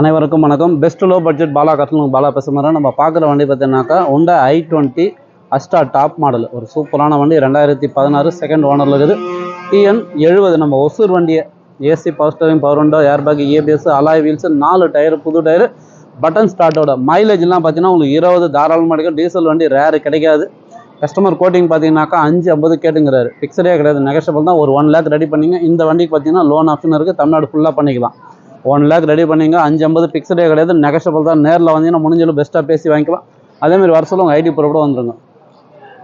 அனைவருக்கும் வணக்கம். Best low budget Bala கட்டணும் பாலா பேசுகிறேன் நம்ம பார்க்குற வண்டி பார்த்தீங்கன்னாக்கா உண்டா i twenty Asta top model ஒரு சூப்பரான வண்டி ரெண்டாயிரத்தி பதினாறு செகண்ட் ஓனரில் இருக்குது. டிஎன் எழுபது. நம்ம ஒசூர் வண்டியை AC power steering power window airbag ABS alloy wheels நாலு டயர் புது டயர் பட்டன் ஸ்டார்ட்டோட மைலேஜ்லாம் பார்த்தீங்கன்னா உங்களுக்கு இருபது தாராளமாக கிடைக்கும் டீசல் வண்டி ரேரு கிடைக்காது. கஸ்டமர் கோட்டிங் பார்த்தீங்கன்னாக்கா அஞ்சு ஐம்பது கேட்டுங்கிறாரு. ஃபிக்ஸடே கிடையாது. நெகஷபிள் தான். ஒரு ஒன் லேக் ரெடி பண்ணிங்க. இந்த வண்டிக்கு பார்த்தீங்கன்னா லோன் ஆப்ஷன் இருக்குது தமிழ்நாடு ஃபுல்லாக பண்ணிக்கலாம். ஒன் லேக் ரெடி பண்ணிங்க. அஞ்சு ஐம்பது பிக்சடே கிடையாது. நெகஷபிள் தான். நேரில் வந்தீங்கன்னா முடிஞ்சளவு பெஸ்ட்டாக பேசி வாங்கிக்கலாம். அதேமாதிரி வருஷம் உங்கள் ஐடி ப்ரூஃப் கூட வந்துருங்க.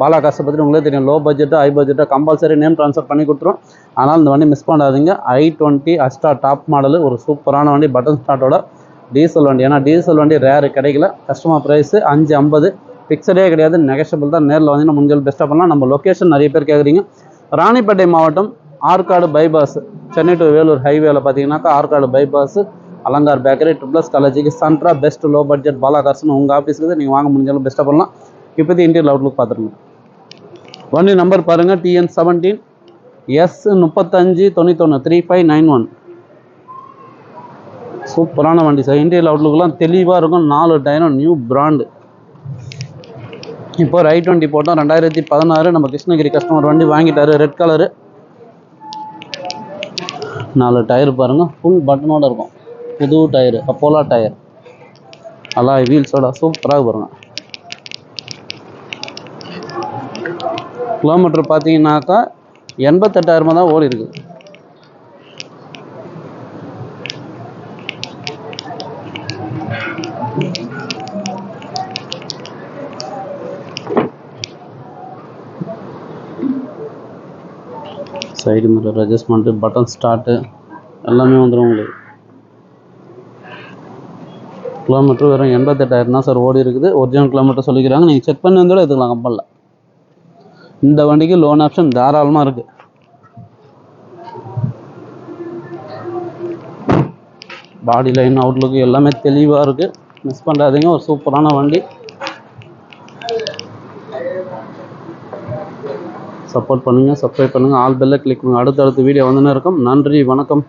பாலா காசை பற்றி உங்களே தெரியும். லோ பட்ஜெட்டு ஹை பட்ஜெட்டாக கம்பல்சரி நேம் ட்ரான்ஸ்ஃபர் பண்ணி கொடுத்துரும். ஆனால் இந்த வண்டி மிஸ் பண்ணாதீங்க. I twenty Asta top model ஒரு சூப்பரான வண்டி பட்டன் ஸ்டார்ட்டோட டீசல் வண்டி. ஏன்னா டீசல் வண்டி ரேரு கிடைக்கல. கஸ்டமர் ப்ரைஸு அஞ்சு ஐம்பது. ஃபிக்ஸடே கிடையாது. நெகஷபிள் தான். நேரில் வந்தீங்கன்னா முடிஞ்சளவு பெஸ்ட்டாக பண்ணலாம். நம்ம லொக்கேஷன் நிறைய பேர் கேட்குறீங்க ராணிப்பேட்டை மாவட்டம் ஆற்காடு பைபாஸ் சென்னை டு வேலூர் ஹைவேல பார்த்தீங்கன்னாக்கா ஆற்காடு பைபாஸ் அலங்கார் பேக்கரி ட்ரிப்ளஸ் காலேஜுக்கு சன்ட்ரா பெஸ்ட் லோ பட்ஜெட் பாலாகார்ஸ்னு உங்கள் ஆஃபீஸுக்கு நீங்கள் வாங்க முடிஞ்சாலும் பெஸ்ட்டாக பண்ணலாம். இப்போதைக்கு இன்டீரியல் அவுட்லுக் பார்த்துருங்க வண்டி நம்பர் பாருங்கள் டிஎன் செவன்டீன் எஸ் முப்பத்தஞ்சு தொண்ணூத்தொன்று த்ரீ ஃபைவ் நைன் ஒன் சூப்பரான வண்டி சார் இன்டீரியல் அவுட்லுக்லாம் தெளிவாக இருக்கும். நாலு டயரும் நியூ பிராண்டு இப்போ ரைட் வண்டி போட்டோம். ரெண்டாயிரத்தி பதினாறு நம்ம கிருஷ்ணகிரி கஸ்டமர் வண்டி வாங்கிட்டாரு. ரெட் கலரு நாலு டயர் பாருங்கள் ஃபுல் பட்டனோட இருக்கும். புது டயரு அப்போலா டயர் நல்லா வீல்ஸோட சூப்பராக பாருங்க. கிலோமீட்டர் பார்த்தீங்கன்னாக்கா எண்பத்தெட்டாயிரமாக தான் ஓடி இருக்குது side mirror adjustment button start எல்லாமே வந்துடும் உங்களுக்கு. கிலோமீட்டர் வெறும் எண்பத்தெட்டாயிரம் தான் சார் ஓடி இருக்குது. ஒரிஜினல் கிலோமீட்டர் சொல்லிக்கிறாங்க. நீங்கள் செக் பண்ணி வந்தோட எடுத்துக்கலாம் கம்பலில் இந்த வண்டிக்கு லோன் ஆப்ஷன் தாராளமாக இருக்குது பாடி லைன் அவுட்லுக்கு எல்லாமே தெளிவாக இருக்குது மிஸ் பண்ணாதீங்க. ஒரு சூப்பரான வண்டி. சப்போர்ட் பண்ணுங்கள் சப்ஸ்கிரைப் பண்ணுங்கள் ஆல் பெல்லை கிளிக் பண்ணுங்கள் அடுத்தடுத்த வீடியோ வந்துன்னு இருக்கும். நன்றி வணக்கம்.